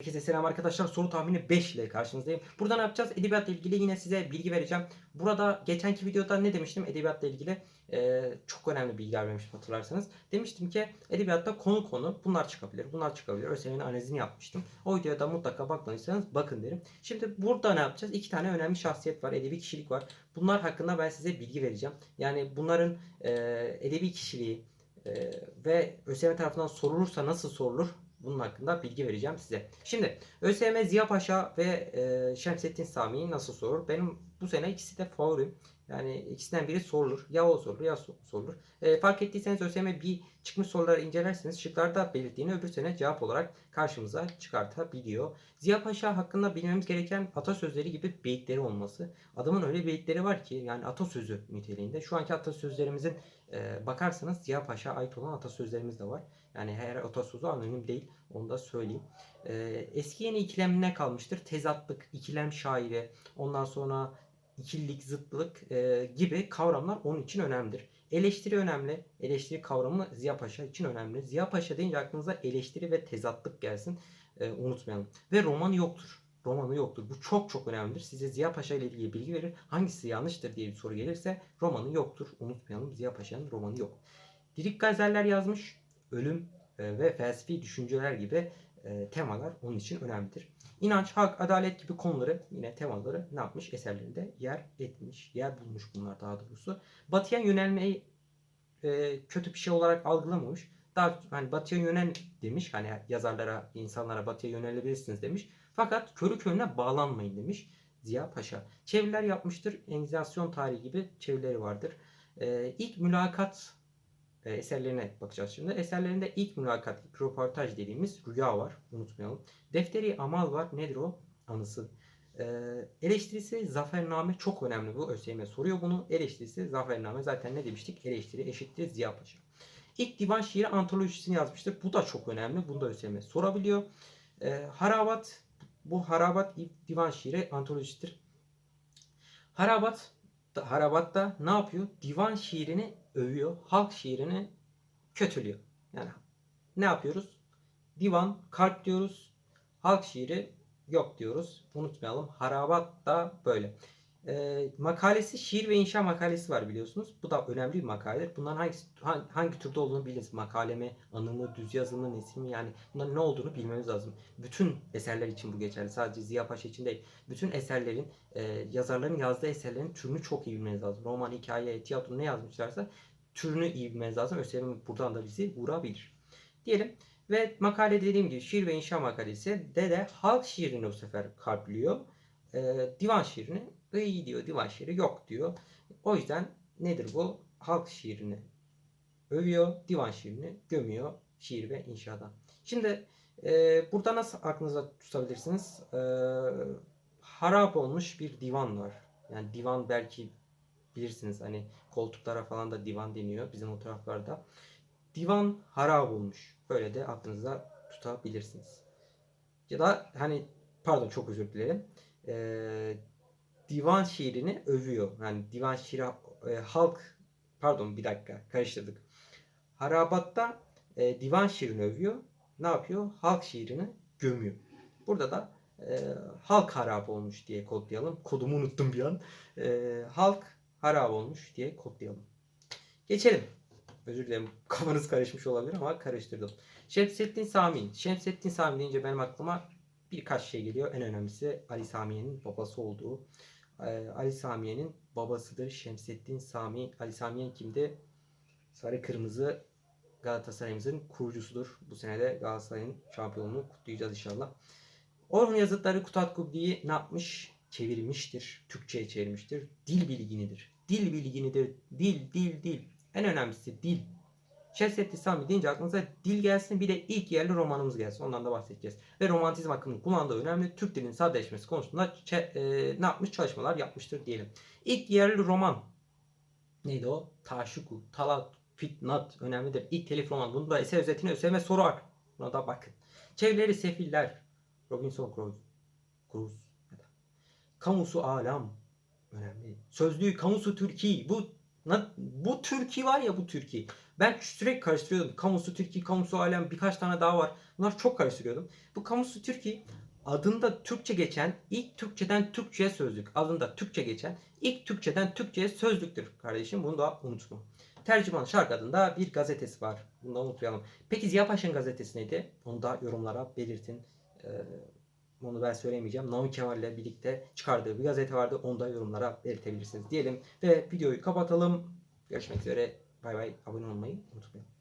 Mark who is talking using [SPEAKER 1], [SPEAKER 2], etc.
[SPEAKER 1] Herkese selam arkadaşlar. Soru tahmini 5 ile karşınızdayım. Burada ne yapacağız? Edebiyatla ilgili yine size bilgi vereceğim. Burada geçenki videoda ne demiştim? Edebiyatla ilgili e, çok önemli bilgiler vermiştim hatırlarsanız. Demiştim ki edebiyatta konu konu bunlar çıkabilir. Bunlar çıkabilir. ÖSYM'nin analizini yapmıştım. O videoya da mutlaka bakmadıysanız bakın derim. Şimdi burada ne yapacağız? İki tane önemli şahsiyet var. Edebi kişilik var. Bunlar hakkında ben size bilgi vereceğim. Yani bunların e, edebi kişiliği e, ve ÖSYM tarafından sorulursa nasıl sorulur? Bunun hakkında bilgi vereceğim size. Şimdi ÖSYM Ziya Paşa ve e, Şemsettin Sami'yi nasıl sorur? Benim bu sene ikisi de favorim. Yani ikisinden biri sorulur. Ya o sorulur ya so- sorulur. E, fark ettiyseniz ÖSYM bir çıkmış soruları incelerseniz şıklarda belirttiğini öbür sene cevap olarak karşımıza çıkartabiliyor. Ziya Paşa hakkında bilmemiz gereken atasözleri gibi beyitleri olması. Adamın öyle beyitleri var ki yani atasözü niteliğinde. Şu anki atasözlerimizin e, bakarsanız Ziya Paşa ait olan atasözlerimiz de var. Yani her atasözü anonim değil. Onu da söyleyeyim. E, eski yeni ikilemine kalmıştır. Tezatlık, ikilem şairi, ondan sonra ikililik, zıtlık e, gibi kavramlar onun için önemlidir. Eleştiri önemli. Eleştiri kavramı Ziya Paşa için önemli. Ziya Paşa deyince aklınıza eleştiri ve tezatlık gelsin. E, unutmayalım. Ve romanı yoktur. Romanı yoktur. Bu çok çok önemlidir. Size Ziya Paşa ile ilgili bilgi verir. Hangisi yanlıştır diye bir soru gelirse romanı yoktur. Unutmayalım Ziya Paşa'nın romanı yok. Lirik gazeller yazmış. Ölüm e, ve felsefi düşünceler gibi e, temalar onun için önemlidir. İnanç, hak, adalet gibi konuları yine temaları ne yapmış? Eserlerinde yer etmiş, yer bulmuş bunlar daha doğrusu. Batıya yönelmeyi e, kötü bir şey olarak algılamamış. Daha hani batıya yönel demiş. Hani yazarlara, insanlara batıya yönelebilirsiniz demiş. Fakat körü körüne bağlanmayın demiş Ziya Paşa. Çeviriler yapmıştır. Enizasyon tarihi gibi çevirileri vardır. E, ilk mülakat eserlerine bakacağız şimdi. Eserlerinde ilk mülakat, ilk röportaj dediğimiz rüya var. Unutmayalım. Defteri amal var. Nedir o? Anısı. E, eleştirisi zafername çok önemli bu. ÖSYM soruyor bunu. Eleştirisi zafername. Zaten ne demiştik? Eleştiri eşittir Ziya Paşa. İlk divan şiiri antolojisini yazmıştır. Bu da çok önemli. Bunu da ÖSYM sorabiliyor. E, harabat bu Harabat ilk divan şiiri antolojisidir. Harabat Harabat'ta ne yapıyor? Divan şiirini övüyor. Halk şiirini kötülüyor. Yani ne yapıyoruz? Divan, kalp diyoruz. Halk şiiri yok diyoruz. Unutmayalım. Harabat da böyle. Ee, makalesi şiir ve inşa makalesi var biliyorsunuz. Bu da önemli bir makaledir. Bunların hangisi, hangi, hangi türde olduğunu biliriz. Makale mi, anı mı, düz yazı mı, nesil mi? Yani bunların ne olduğunu bilmemiz lazım. Bütün eserler için bu geçerli. Sadece Ziya Paşa için değil. Bütün eserlerin, e, yazarların yazdığı eserlerin türünü çok iyi bilmeniz lazım. Roman, hikaye, tiyatro ne yazmışlarsa türünü iyi bilmeniz lazım. ÖSYM buradan da bizi vurabilir. Diyelim ve makale dediğim gibi şiir ve inşa makalesi de de halk şiirini bu sefer kalpliyor. Ee, divan şiirini iyi diyor. Divan şiiri yok diyor. O yüzden nedir bu? Halk şiirini övüyor. Divan şiirini gömüyor. Şiir ve inşaada. Şimdi e, burada nasıl aklınıza tutabilirsiniz? E, harap olmuş bir divan var. Yani divan belki bilirsiniz hani koltuklara falan da divan deniyor bizim o taraflarda. Divan harap olmuş. Böyle de aklınıza tutabilirsiniz. Ya da hani pardon çok özür dilerim. Ee, divan şiirini övüyor. Yani divan şiiri e, halk pardon bir dakika karıştırdık. Harabatta e, divan şiirini övüyor. Ne yapıyor? Halk şiirini gömüyor. Burada da e, halk harap olmuş diye kodlayalım. Kodumu unuttum bir an. E, halk harap olmuş diye kodlayalım. Geçelim. Özür dilerim kafanız karışmış olabilir ama karıştırdım. Şemsettin Sami. Şemsettin Sami deyince benim aklıma birkaç şey geliyor. En önemlisi Ali Samiye'nin babası olduğu. Ee, Ali Samiye'nin babasıdır Şemsettin Sami. Ali Samiye kimdi? Sarı Kırmızı Galatasaray'ımızın kurucusudur. Bu sene de Galatasaray'ın şampiyonluğunu kutlayacağız inşallah. Orhun yazıtları Kutat Kubli'yi ne yapmış? Çevirmiştir. Türkçe'ye çevirmiştir. Dil bilginidir. Dil bilginidir. Dil, dil, dil. En önemlisi dil. Şemsettin Sami deyince aklınıza dil gelsin bir de ilk yerli romanımız gelsin. Ondan da bahsedeceğiz. Ve romantizm hakkında kullandığı önemli Türk dilinin sadeleşmesi konusunda e, ne yapmış çalışmalar yapmıştır diyelim. İlk yerli roman neydi o? Taşuku, Talat, Fitnat önemlidir. İlk telif roman. Bunu da eser özetine ÖSYM sorar. Buna da bakın. Çevreleri Sefiller, Robinson Crusoe, Kamusu Alam önemli. Sözlüğü Kamusu Türkiye. Bu bu Türkiye var ya bu Türkiye. Ben sürekli karıştırıyordum. Kamusu Türkiye, Kamusu Alem birkaç tane daha var. Bunlar çok karıştırıyordum. Bu Kamusu Türkiye adında Türkçe geçen ilk Türkçeden Türkçe'ye sözlük. Adında Türkçe geçen ilk Türkçeden Türkçe'ye sözlüktür kardeşim. Bunu da unutma. Tercüman Şark adında bir gazetesi var. Bunu da unutmayalım. Peki Ziya Paşa'nın gazetesi neydi? Onu da yorumlara belirtin. Ee, onu ben söyleyemeyeceğim. Namık Kemal'le birlikte çıkardığı bir gazete vardı. Onu da yorumlara belirtebilirsiniz diyelim. Ve videoyu kapatalım. Görüşmek üzere. Bay bay. Abone olmayı unutmayın.